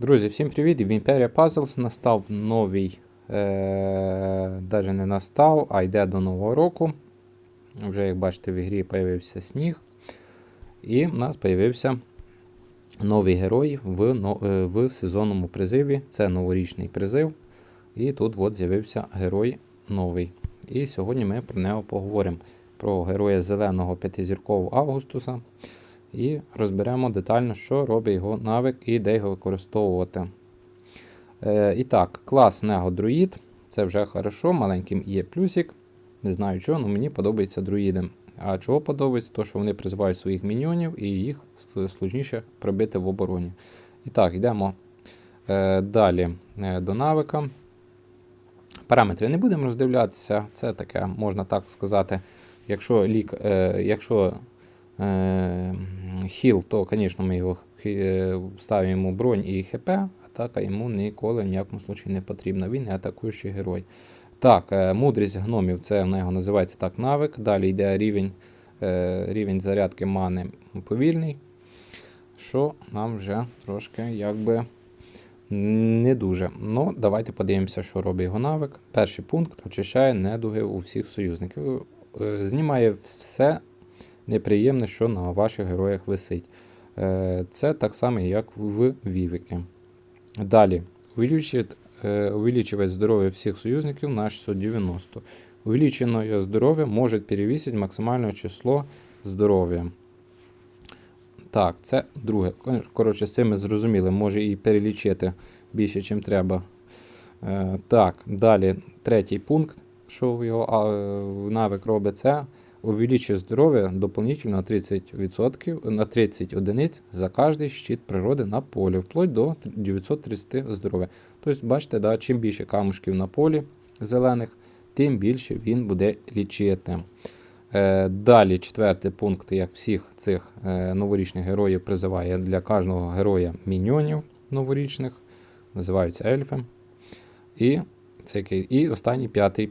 Друзі, всім привіт! В Imperia Puzzles настав новий, е, навіть не настав, а йде до нового року. Вже, як бачите, в ігрі з'явився сніг. І в нас з'явився новий герой в, е, в сезонному призиві. Це новорічний призив. І тут от з'явився герой новий. І сьогодні ми про нього поговоримо. Про героя зеленого п'ятизіркового Августуса. І розберемо детально, що робить його навик і де його використовувати. Е, і так, клас Него Друїд. Це вже хорошо, маленьким є плюсик. Не знаю чого, але мені подобається друїди. А чого подобається? То, що вони призивають своїх міньйонів і їх с- сложніше пробити в обороні. І так, йдемо е, далі е, до навика. Параметри не будемо роздивлятися. Це таке, можна так сказати. Якщо лік, е, якщо хіл, то, звісно, ми його е, ставимо бронь і ХП, атака йому ніколи в ніякому случаї не потрібна. Він не атакуючий герой. Так, е, мудрість гномів, це в нього називається так навик. Далі йде рівень, е, рівень зарядки мани повільний. Що нам вже трошки якби не дуже. Ну, давайте подивимося, що робить його навик. Перший пункт очищає недуги у всіх союзників. Е, Знімає все неприємне, що на ваших героях висить. Е, Це так само, як в Вівіки. Далі. Увеличивает, э, увеличивает здоровье всех союзников на 690. Увеличенное здоровье может перевесить максимальне число здоров'я. Так, це друге. Коротше, з цим ми зрозуміли, може і перелічити більше, ніж треба. Е, так, далі третій пункт, що його е, навик робить, це увеличує здоров'я дополнительно на 30%, на 30 одиниць за кожний щит природи на полі, вплоть до 930 здоров'я. Тобто, бачите, да, чим більше камушків на полі зелених, тим більше він буде лічити. Е, Далі четвертий пункт, як всіх цих е, новорічних героїв призиває для кожного героя міньйонів новорічних, називаються ельфи. І, це і останній п'ятий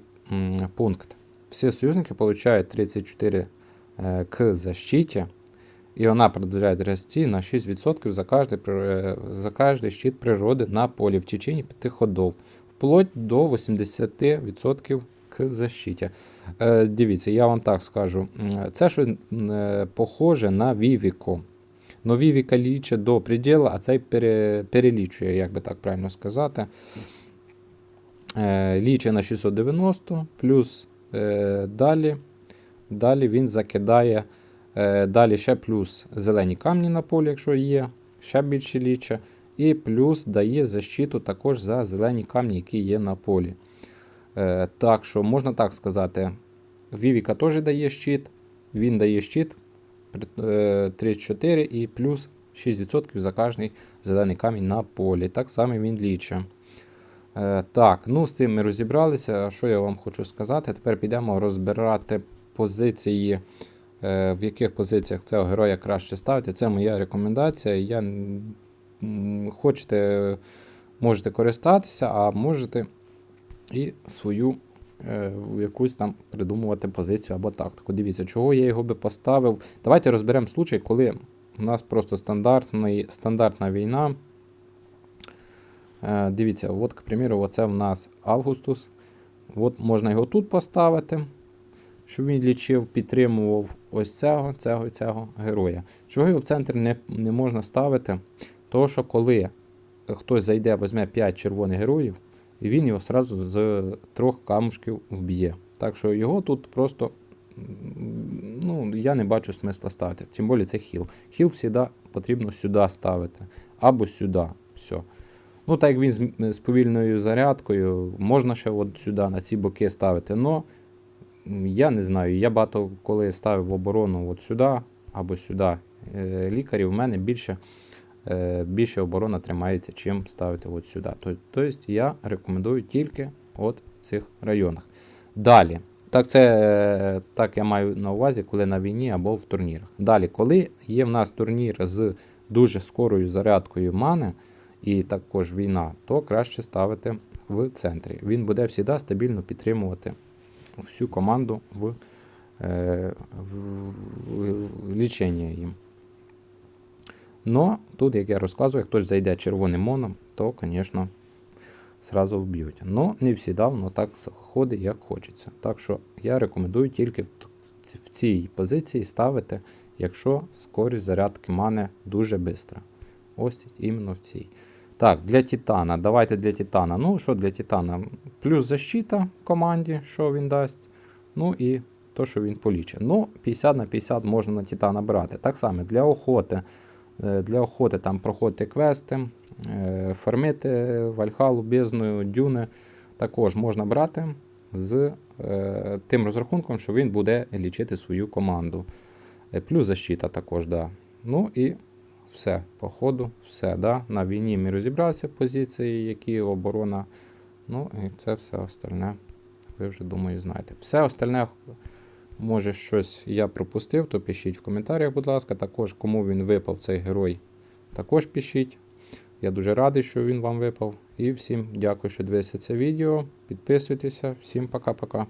пункт. Всі союзники получають 34 е, к защиті, і вона продовжує расти на 6% за кожний, при- за кожний щит природи на полі в течение 5 ходов, вплоть до 80% к защиті. Е, дивіться, я вам так скажу. Це щось е, похоже на Вівіку. Но Вівіка лічить до приділу, а цей пере, перелічує, як би так правильно сказати. Е, лічить на 690, плюс далі, далі він закидає е, далі ще плюс зелені камні на полі, якщо є, ще більше ліче. І плюс дає защиту також за зелені камні, які є на полі. Е, так що можна так сказати, Вівіка теж дає щит, він дає щит е, 34 і плюс 6% за кожний зелений камінь на полі. Так само він лічить. Е, так, ну з цим ми розібралися. Що я вам хочу сказати? Тепер підемо розбирати позиції, е, в яких позиціях цього героя краще ставити. Це моя рекомендація. Я хочете, можете користатися, а можете і свою е, якусь там придумувати позицію або тактику. Дивіться, чого я його би поставив. Давайте розберемо случай, коли у нас просто стандартна війна. Е, Дивіться, от, к примеру, оце в нас Августус. От можна його тут поставити, щоб він лічив, підтримував ось цього, цього і цього героя. Чого його в центр не, не можна ставити? Тому що коли хтось зайде, візьме 5 червоних героїв, і він його сразу з трьох камушків вб'є. Так що його тут просто ну, я не бачу смисла ставити. Тим більше це хіл. Хіл завжди потрібно сюди ставити. Або сюди. Все. Ну, так як він з, повільною зарядкою, можна ще от сюди, на ці боки ставити. Но я не знаю. Я багато коли ставив в оборону от сюди або сюди е, лікарів, у мене більше, е, більше оборона тримається, чим ставити от сюди. Тобто я рекомендую тільки от в цих районах. Далі. Так, це е, так я маю на увазі, коли на війні або в турнірах. Далі, коли є в нас турнір з дуже скорою зарядкою мани, і також війна, то краще ставити в центрі. Він буде завжди стабільно підтримувати всю команду в, е, в, в ліченні їм. Но тут, як я розказую, як хтось зайде червоним моном, то, звісно, сразу вб'ють. Ну, не всі давно так ходить, як хочеться. Так що я рекомендую тільки в в цій позиції ставити, якщо скорість зарядки мане дуже швидко. Ось іменно в цій. Так, для Титана. Давайте для Титана. Ну, що для Титана? Плюс защита команді, що він дасть. Ну і то, що він полічить. Ну, 50 на 50 можна на Титана брати. Так само для охоти. Е, Для охоти там проходити квести, е, фармити Вальхалу, Бездну, Дюни. Також можна брати з е, тим розрахунком, що він буде лічити свою команду. Плюс защита також, да. Ну і все, по ходу, все. Да. На війні ми розібралися позиції, які оборона. Ну і це все остальне. Ви вже думаю, знаєте. Все остальне, може, щось я пропустив, то пишіть в коментарях, будь ласка. Також, кому він випав цей герой, також пишіть. Я дуже радий, що він вам випав. І всім дякую, що дивилися це відео. Підписуйтеся. Всім пока-пока.